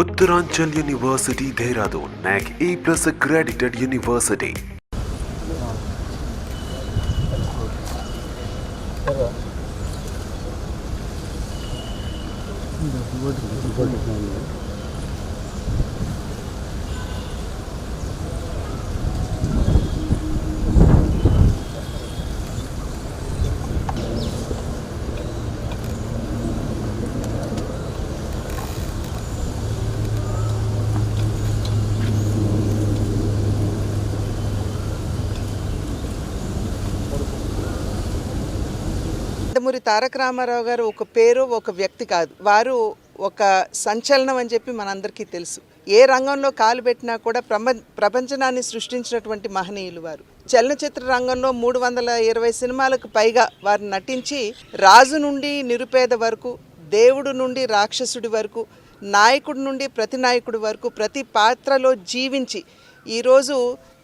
Uttaranchal university Dehradun NAAC A plus accredited university Nandamuri Taraka Ramarao garu ఒక పేరు ఒక వ్యక్తి కాదు. వారు ఒక సంచలనం అని చెప్పి మనందరికీ తెలుసు. ఏ రంగంలో కాలు పెట్టినా కూడా ప్రప ప్రపంచనాన్ని సృష్టించినటువంటి మహనీయులు వారు. చలనచిత్ర రంగంలో మూడు వందల ఇరవై సినిమాలకు పైగా వారు నటించి రాజు నుండి నిరుపేద వరకు దేవుడు నుండి రాక్షసుడి వరకు నాయకుడి నుండి ప్రతి నాయకుడి వరకు ప్రతి పాత్రలో జీవించి ఈరోజు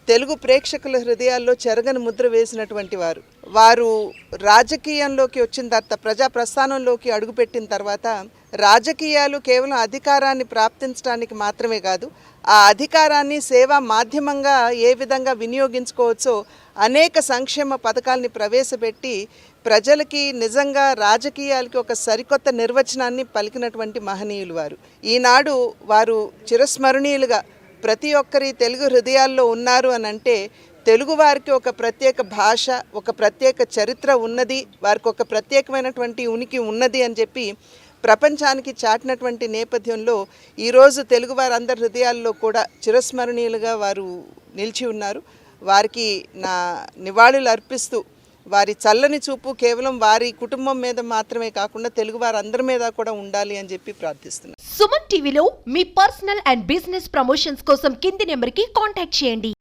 తెలుగు ప్రేక్షకుల హృదయాల్లో చెరగని ముద్ర వేసినటువంటి వారు. వారు రాజకీయంలోకి వచ్చిన తర్వాత ప్రజా ప్రస్థానంలోకి అడుగుపెట్టిన తర్వాత రాజకీయాలు కేవలం అధికారాన్ని ప్రాప్తించడానికి మాత్రమే కాదు ఆ అధికారాన్ని సేవా మాధ్యమంగా ఏ విధంగా వినియోగించుకోవచ్చో అనేక సంక్షేమ పథకాల్ని ప్రవేశపెట్టి ప్రజలకి నిజంగా రాజకీయాలకి ఒక సరికొత్త నిర్వచనాన్ని పలికినటువంటి మహనీయులు వారు. ఈనాడు వారు చిరస్మరణీయులుగా ప్రతి ఒక్కరి తెలుగు హృదయాల్లో ఉన్నారు అని అంటే తెలుగువారికి ఒక ప్రత్యేక భాష ఒక ప్రత్యేక చరిత్ర ఉన్నది వారికి ఒక ప్రత్యేకమైనటువంటి ఉనికి ఉన్నది అని చెప్పి ప్రపంచానికి చాటినటువంటి నేపథ్యంలో ఈరోజు తెలుగువారు అందరి హృదయాల్లో కూడా చిరస్మరణీయులుగా వారు నిలిచి ఉన్నారు. వారికి నా నివాళులు అర్పిస్తూ వారి చల్లని చూపు కేవలం వారి కుటుంబం మీద మాత్రమే కాకుండా తెలుగు వారందరి మీద కూడా ఉండాలి అని చెప్పి ప్రార్థిస్తున్నాను. సుమన్ టీవీలో మీ పర్సనల్ అండ్ బిజినెస్ ప్రమోషన్స్ కోసం కింది నెంబర్కి కాంటాక్ట్ చేయండి.